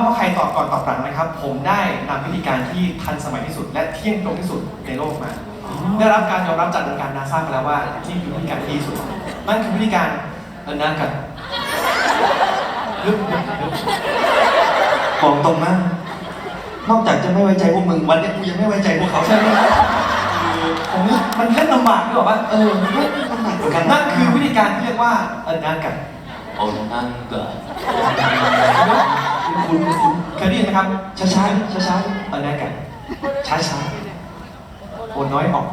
ว่าใครตอบก่อนตอบหลังนะครับ ผมได้นำวิธีการที่ทันสมัยที่สุด และเที่ยงตรงที่สุดในโลกมา ได้รับการยอมรับจากวงการนาซาไปแล้วว่านี่คือวิธีการที่ดีที่สุด นั่นคือวิธีการเดินหน้ากันลึกลึกลึกบอกตรงนะนอกจากจะไม่ไว้ใจพวกมึงวันนี้กูยังไม่ไว้ใจพวกเขาใช่ไหมคือผมมันเล่นลำบากด้วยหรอวะเออไม่ลำบากเหมือนกันนั่นคือวิธีการที่เรียกว่าเดินหน้ากันโอ้นั่นเกิด คุณคุณเคยได้ยินไหมครับ ช้าช้าช้าช้าเดินหน้ากัน ช้าช้าโอนน้อยออก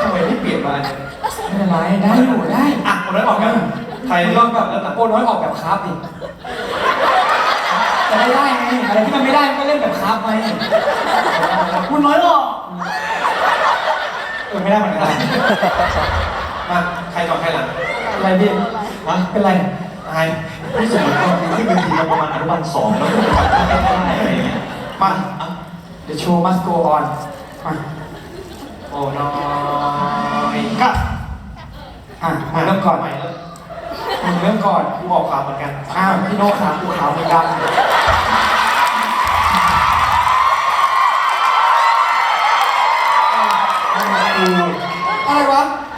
ทำไมไม่เปลี่ยนมาอันนี้ไม่เป็นไรได้อยู่ได้อะโอนน้อยออกกัน ใครลลอองงแบแบบบเริ่มหลังโอนน้อยออกแบบคราฟดิจะได้ได้ไงอะไรที่มันไม่ได้มันก็เล่นแบบคราฟไปคุณน้อยออกเออไม่ได้เหมือนกัน มาใครก่อนใครหลังอะไรพี่ฮะเป็นไรอายรู้สึกเหมือนตอนกูขึ้นเวทีมาประมาณอนุบาลสองแล้วกูทำไม่ได้อะไรอย่างเงี้ยมาเดี๋ยวโชว์มัสโกออนมาโอ้น้อยกับอะมาเริ่มก่อนใหม่เริ่มมึงเริ่มก่อนกูออกข่าวเหมือนกันอ้าวพี่โน้ขาวกูขาวเหมือนกัน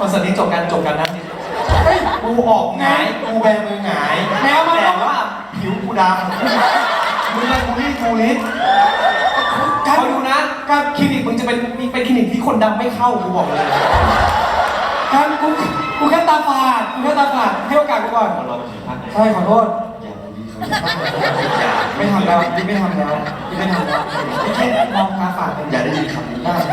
อนเสิร์ตนี้จบกันจบกันนะเฮ้ยกูออกหงายกูแบมือหงายแมวมา แต่ว่าผิวกูดำมึงเลยกูนี่กูนิดคอยดูนะการคลินิกมึงจะเป็นมีเป็นคลินิกที่คนดำไม่เข้ากูบอกเลยกันกูกูแค่ตาฝาดกูแค่ตาฝาดให้โอกาสกูก่อนเราเราถึงภาคไหนใช่ขอโทษอย่าบูลลี่เขาอย่าไม่ทำแล้วพี่ไม่ทำแล้วพี่ไม่ทำแล้วพี่แค่มองตาฝาดเป็นอย่าได้ยินคำนี้ได้ค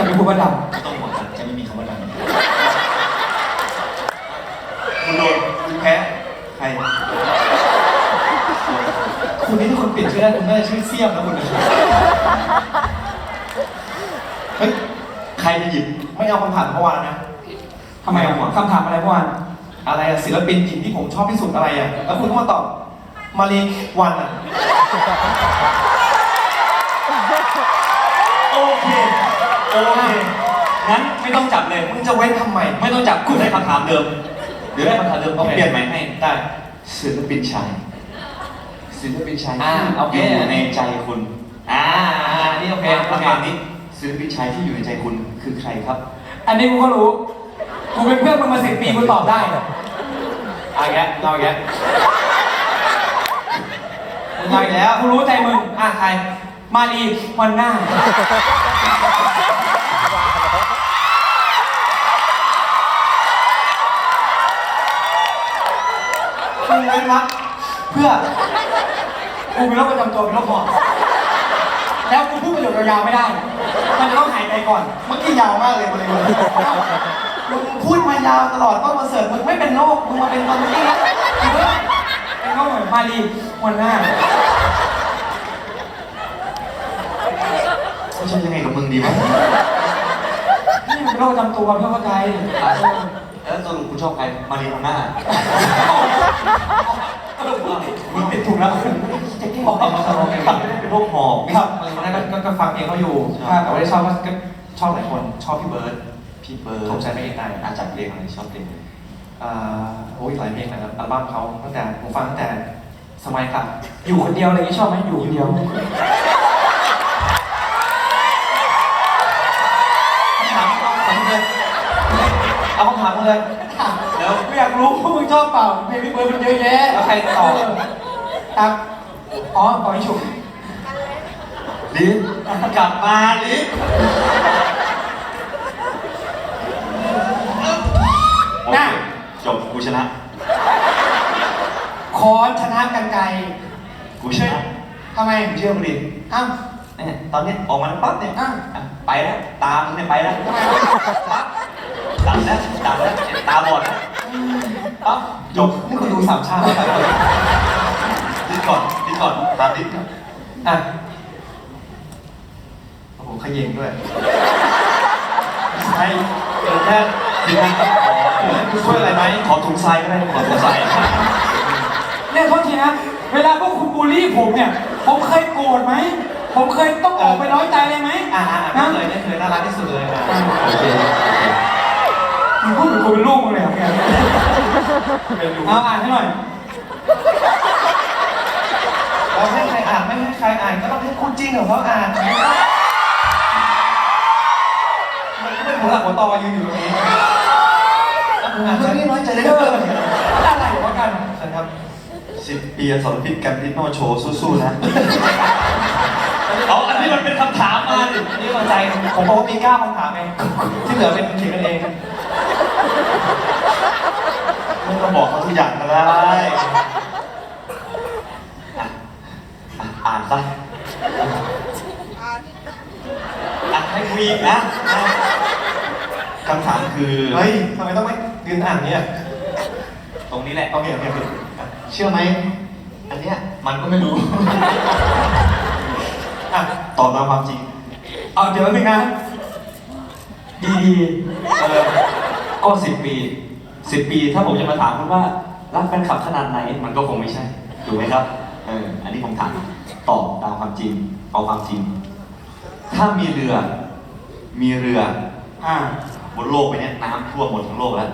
รับ พี่จะไม่พูดว่าดไม่ต้องห่วงกันจะไม่มีคำว่าดังคุณโดนคุณแพ้ใครคุณนี่ถ้าคนเปลี่ยนชื่อได้คุณน่าจะชื่อเสี่ยมนะคุณนะเฮ้ยใครจะหยิบไม่เอาคำถามเมื่อวานนะำทำไมอะคำถามอะไรเมื่อวานอะไรอะศิลปินหญิงที่ผมชอบที่สุดอะไรอะแล้วคุณก็มาตอบมารีวันอะโอเค โอเคงั้นไม่ต้องจับเลย มึงจะเว้นทำไม ไม่ต้องจับคุณได้คำถามเดิมเดี๋ยวได้คำถามเดิมต้องเปลี่ยนใหม่ให้ได้ศิลปินชายศิลปินชายอ่าโอเค ที่อยู่ในใจคุณอ่าอ่านี่โอเคโอเค คำถามนี้ศิลปินชายที่อยู่ในใจคุณคือใครครับอันนี้กูก็รู้ กูเป็นเพื่อนมึงมาสิบปีกูตอบได้เอาอีกแล้วเอาอีกแล้วมึงเอาอีกแล้ว กูรู้ใจมึง อะใคร มารีวันหน้า มึงเว้นวักเพื่อกูมีโรคประจำตัวเป็นโรคหอบแล้วกูพูดประโยคยาวๆไม่ได้ มันจะต้องหายใจก่อน เมื่อกี้ยาวมากเลยบริบูรณ์มึงพูดมายาวตลอดต้นคอนเสิร์ตมึงไม่เป็นโรคมึงมาเป็นตอนนี้นะเป็นโรคเหมือนมารีวันหน้าเขาจะยังไงกับมึงดีวะนี่มันเป็นโรคประจำตัวเพื่อเข้าใจ แล้วสรุปคุณชอบใคร มารีโอน่ามึงติดถูกแล้วจะกิ้งบอกไม่ได้เป็นโรคหอบครับวันนั้นก็ก็ฟังเพลงเขาอยู่แต่ว่าได้ชอบก็ชอบหลายคน ชอบพี่เบิร์ดพี่เบิร์ดผมใช้ไม่เองได้อาจากเพลงอะไรชอบเพลงอะไรอ่าโอ้ยหลายเพลงนะครับอัลบั้มเขาตั้งแต่ผมฟังตั้งแต่สมัยครับอยู่คนเดียวอะไรอย่างนี้ชอบไหมอยู่คนเดียว เอาคำถามมาเลยแล้ว ไม่อยากรู้ว่ามึงชอบเปล่าเพลงพี่เบิร์ดมันเยอะแยะแล้วใครตอบครับอ๋อปล่อยฉุกลิฟกลับมาลิฟหน้าจบกูชนะ คอนชนะกันไกลกูชนะทำไมมึงเชื่อกูดิอ้าวเนี่ยตอนเนี้ยออกมาแล้วปั๊บเนี่ยอ้าวอะไปแล้ว ตามึงเนี่ยไปแล้ว ทำไมวะปั๊บดับแล้วดับแล้วตาบอดแล้วปั๊บจบนี่คุณดูสามชาติดิ้นก่อนดิ้นก่อนตามดิ้นก่อนอะโอ้โหขยิงด้วยใช่เกิดแค่ทีมงานต้องขอคุณช่วยอะไรไหมขอถุงทรายก็ได้ขอถุงทรายเนี่ยโทษทีนะเวลาพวกคุณบูลลี่ผมเนี่ย ผมเคยโกรธไหมผมเคยต้องออกไปน้อยใจเลยไหมอ่าอ่าไม่เคยไม่เคยน่ารักที่สุดเลยนะโอเคโอเค มึงพูดเหมือนกูเป็นลูกมึงเลยเหรอเนี่ยเป็นอยู่เอาอ่านให้หน่อย เราให้ใครอ่านไม่ให้ใครอ่านก็ต้องให้คู่จิ้นของเขาอ่านมันก็เป็นหัวหลักหัวตอยืนอยู่ตรงนี้อ่านเฮ้ใช่ยไหมนี่น้อยใจได้เอเกิอนอะไรวะกันใช่ครับสิบปีสอนพิษกันพิษโนโชว์สู้ๆนะเอาอันนี้มันเป็นคำถามมาดิอันนี้มาใจผมบอกว่ามีเก้าคำถามเองที่เหลือเป็นเขียนกันเอง ไม่ต้องบอกเขาทุกอย่างก็ได้อะอะอ่านซะอะให้คุยอีกนะอะคำถามคือเฮ้ยทำไมต้องไม่ยืนอ่านเนี่ยตรงนี้แหละโอเคโอเคโอเคเชื่อไหม อันเนี้ยมันก็ไม่รู้ อะตอบตามความจริง เอาเดี๋ยวนึงนะดีเออ ก็สิบปีสิบปี ถ้าผมจะมาถามคุณว่ารักแฟนคลับขนาดไหน มันก็คงไม่ใช่ถูกไหมครับเอออันนี้ผมถามตอบตามความจริงเอาความจริง ถ้ามีเรือ มีเรือๆอ่าบนโลกไปเนี้ยน้ำท่วมหมดทั้งโลกแล้ว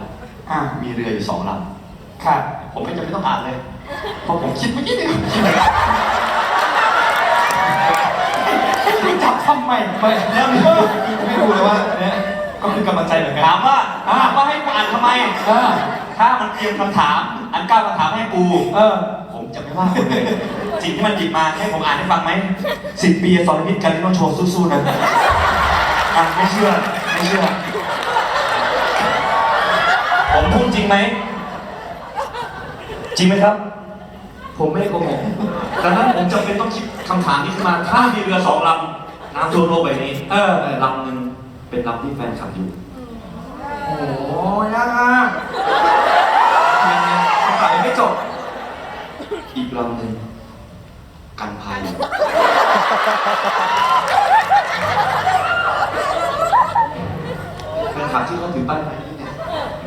อ่ามีเรืออยู่สองลค่ะำผมไม่จำเป็นต้องอ่านเลยเพราะผมคิดเมื่อกี้นี่ให้จับทำไมไม่เนี่ยไม่รู้เลยว่าเนี่ยก็คือกำลังใจเหมือนกันถามว่า ถามว่าให้กูอ่านทำไมเออถ้ามันเตรียมคำถาม อันเก้าคำถามให้กู เออ ผมจะไม่ว่าคนเลยสิ่งที่มันหยิบมาให้ผมอ่านให้ฟังไหมสิบปีสอนพิษกันที่ต้องโชว์สู้ๆนะอะไม่เชื่อไม่เชื่อ ผมพูดจริงไหม จริงไหมครับ ผมไม่ได้โกหกดังนั้นผมจำเป็นต้องคิดคำถามนี้ขึ้นมา ถ้ามีเรือสองลำน้ำท่วมโลกใบนี้ เออ ลำหนึ่งเป็นลำที่แฟนขับอยู่ โอ้ยยากมากยังไงคำถามยังไม่จบ อีกลำหนึ่งกันภัยแฟนคลับที่เขาถือป้ายไฟนี่เนี่ย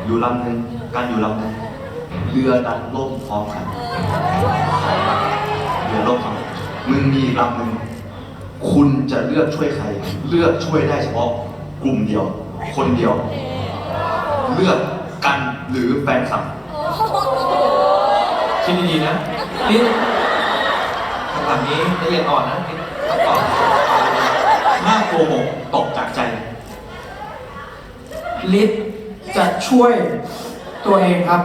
อยู่ลำหนึ่งการอยู่ลำหนึ่งเรือดันล่มพร้อมกันเรือล่มพร้อมกันมึงมีอีกลำหนึ่งคุณจะเลือกช่วยใคร เลือกช่วยได้เฉพาะกลุ่มเดียว คนเดียว เลือกกันหรือแฟนคลับคิดดีๆนะลิศคำถามนี้ละเอียดอ่อนนะต้องตอบถ้าโกหกตกจากใจ ลิศจะช่วยตัวเองครับ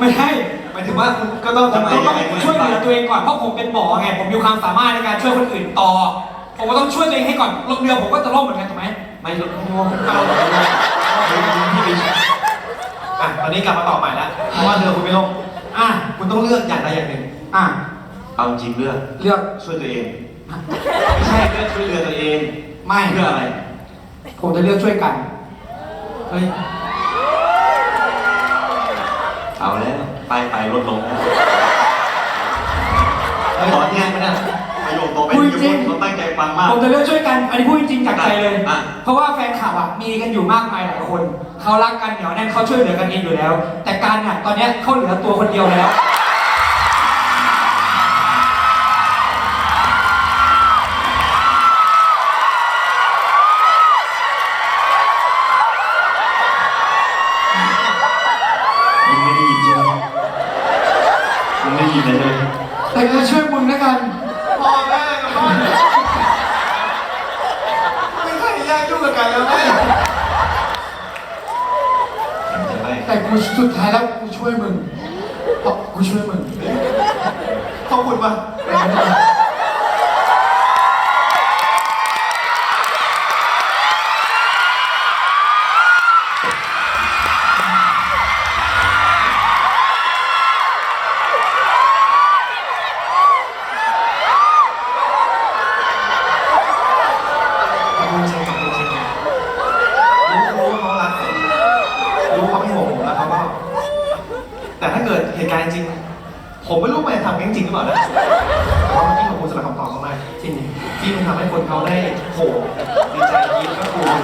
ไม่ให้หมายถึงว่าคุณก็ต้องทำไมต้องช่วยเหลือตัวเองก่อนเพราะผมเป็นหมอไงผมมีความสามารถในการช่วยคนอื่นต่อ ผมก็ต้องช่วยตัวเองให้ก่อนลงเรือผมก็จะล่มเหมือนกันถูกไหมไม่ลดไม่ว่าผมเอาที่มีอะตอนนี้กลับมาตอบใหม่แล้วเพราะว่าเรือคุณไม่ลงอะคุณต้องเลือกอย่างใดอย่างหนึ่งอะเอาจริงเลือกเลือกช่วยตัวเองไม่ใช่เลือกช่วยเหลือตัวเอง ไม่เพื่ออะไร ผมจะเลือกช่วยกันเฮ้ย เอาแล้ว ไปไปลดลงนะเฮ้ยตอนเนี้ยมันอะประโยคต่อไปพูดที่จริง เขาตั้งใจฟังมาก ผมจะเลือกช่วยกัน อันนี้พูดจริงๆจากใจเลย อะ เพราะว่าแฟนคลับอะมีกันอยู่มากมายหลายคน เขารักกันเหนียวแน่นเขาช่วยเหลือกันเองอยู่แล้ว แต่การเนี่ยตอนเนี้ยเขาเหลือตัวคนเดียวแล้ว แต่จะช่วยมึงแล้วกันพ่อแม่กับพ่อไม่ใครยากยุ่งกับกันแล้วแม่เห็นไหมแต่กูสุดท้ายแล้วกูช่วยมึงเพราะกูช่วยมึงขอบคุณป่ะข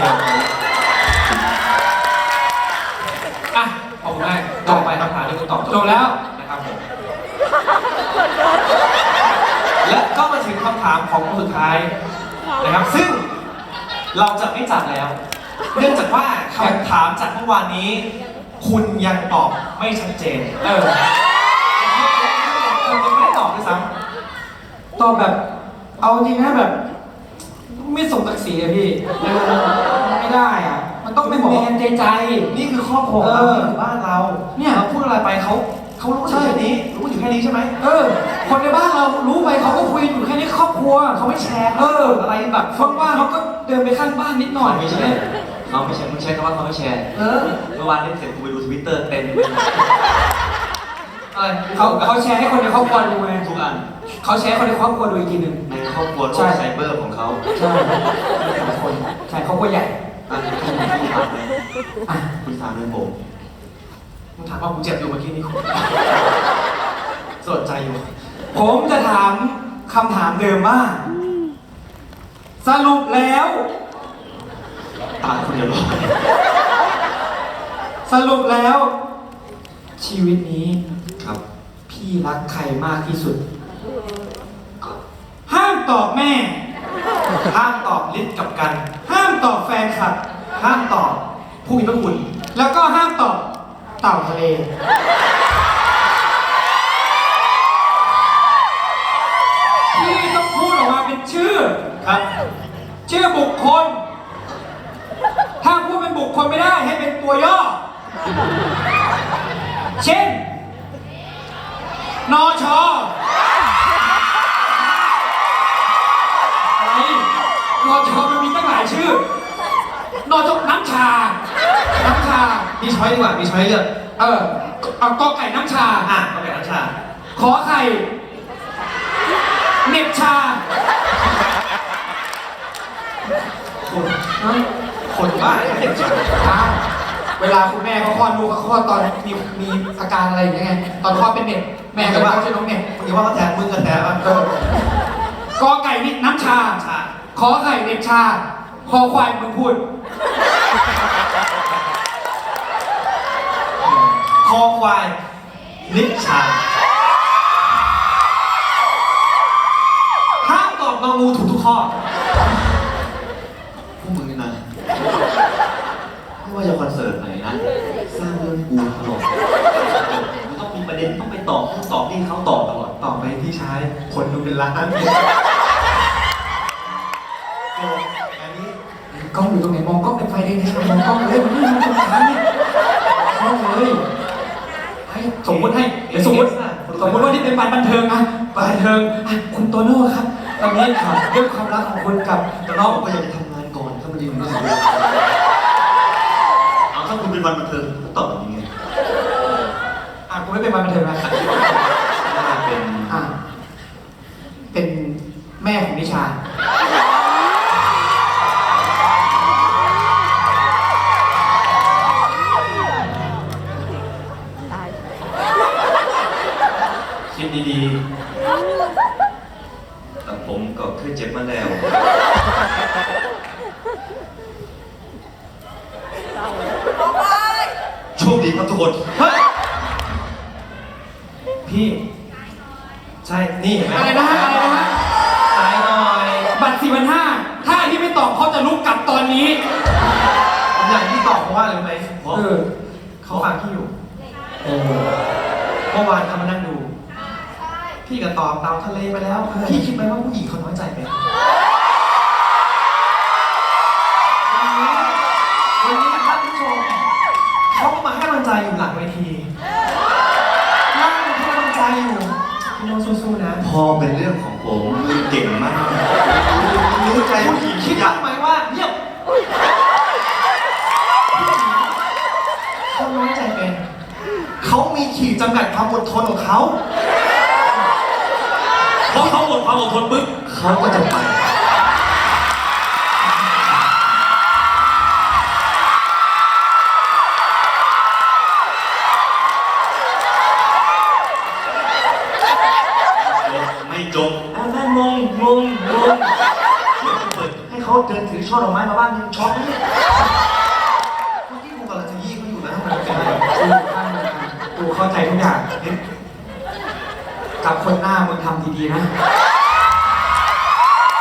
อะขอบคุณมากต่อไปคำถามที่คุณตอบจบแล้วนะครับผมและก็มาถึงคำถามของคนสุดท้ายนะครับ ซึ่งเราจะไม่จัดแล้ว เนื่องจากว่าคำถามจากเมื่อวานนี้ คุณยังตอบไม่ชัดเจน เออคุณยังไม่ตอบด้วยซ้ำตอบแบบ เอาจริงนะแบบ ไม่สมศักดิ์ศรีอะพี่เออไม่ได้อะมันต้องเป็นแมนใจใจำนี่คือครอบครัวของเอเราอนี่คือบ้านเราเนี่ยเราพูดอะไรไปเขาเขารู้อยู่แค่นี้ รู้อยู่แค่นี้ใช่ไหมเออ คนในบ้านเรารู้ไปเขาก็คุยอยู่แค่นี้ครอบครัวเขาไม่แชร์เอออะไรแบบว่างๆเขาก็เดินไปข้างบ้านนิดหน่อยไม่ใช่เขาไม่ใช่มึงใช้คำว่าเขาไม่แชร์เออเมื่อวานเล่นเสร็จกูไปดูทวิตเตอร์เต็มอะไรเขาเขาแชร์ให้คนในครอบครัวดูไงทุกอัน เขาแชร์ให้คนในครอบครัวดูอีกทีหนึ่ง ในครอบครัวโลใช่กไซเบอร์ของเขาใช่คนใช่ครอบครัวใหญ่อะคุณถามเลยอะคุณถามเรื่องผมมึงถามว่ากูเจ็บอยู่เมื่อกี้นี้คุณสนใจอยู่ ผมจะถามคำถามเดิมว่า สรุปแล้ว ตายคนเดียวหรอสรุปแล้ว ชีวิตนี้ครับ พี่รักใครมากที่สุดห้าม ตอบแม่ ห้ามตอบลิศกับกัน ห้ามตอบแฟนคลับ ห้ามตอบผู้มีพระคุณ แล้วก็ห้ามตอบเต่าทะเลพี่ต้องพูดออกมาเป็นชื่อครับ ชื่อบุคคล ถ้าพูดเป็นบุคคลไม่ได้ให้เป็นตัวย่อ เช่น นอชอ นอชอมันมีตั้งหลายชื่อ นอชอน้ำชา น้ำชา มีช้อยดีกว่า มีช้อยเลือกเออเอากอไก่น้ำชา อะก็เป็นน้ำชา ขอไข่เน็บชาคนเอ้ยคนบ้าเด็กชาอ้าวเวลาคุณแม่เขาคลอดลูกเขาคลอดตอนมีมีอาการอะไรอย่างเงี้ยไงตอนคลอดเป็นเน็บแม่ก็เลยต้องชื่อน้องเน็บ มึงอย่าว่าเขาแทนมึงกันแทนว่าเออกอไก่นี่น้ำชา ชา ขอไข่เน็บชาคอควายมึงพูด คอควาย นิชาห้ามตอบงองูถูกทุกข้อพวกมึงนี่นะไม่ว่าจะคอนเสิร์ตไหนนะ สร้างเรื่องกูตลอดมันต้องมีประเด็นต้องไปตอบต้องตอบนี่เขาตอบตลอดต่อไปพี่ใชายคนดูเป็นล้านโอ้อันนี้ กล้องอยู่ตรงไหนมองกล้องเป็นไฟแดงนะมองกล้องเลยมันไม่มีตรงกลางเนี่ยกล้องเลยให้สมมติให้เดี๋ยวสมมติสมมติว่านี่เป็นวันบันเทิงนะบันเทิงอะคุณโตโน่ครับ ตอนนี้ครับเรื่องความรักของคุณกับแต่น้น้อองงก็อยากจะทำงานก่อนถ้ามันยังไม่สำเร็จเอาถ้าคุณเป็นวันบันเทิงคุณตอบแบบนี้ไงอะคุณไม่เป็นวันบันเทิงนะถ้าเป็นอะเป็นแม่ของนิชา ชคดีครับทุกคนๆเฮ้ยพี่ ใช่นี่เห็นไหมอะไรนะฮะอะไรนะฮะตายหน่อยบัตรสี่พันห้าถ้าที่ไม่ตอบเขาจะลุกกลับตอนนี้ผมอยากให้พี่ตอบเพราะว่าอะไรรู้ไหมเพราะเออ เขาฟังพี่อยู่เออเมื่อวานเขามานั่งดู พี่ก็ตอบตามทะเลไปแล้ว พี่คิดไหมว่าผู้หญิงเขาน้อยใจไหม ความอดทนของเขาเพราะเขาหมดความอดทนปึ๊บเขาก็จะไป ไม่จบอะแม่งงงงงงงเดี๋ยวเปิดให้เขาเดินถือช่อดอกไม้มาบ้านมึงช็อกนะเนี่ยเมื่อกี้กูกำลังจะยี่เขาอยู่นะทำไมมันเป็นอะไรดูเข้าใจทุกอย่าง กับคนหน้ามึงทำดีๆนะ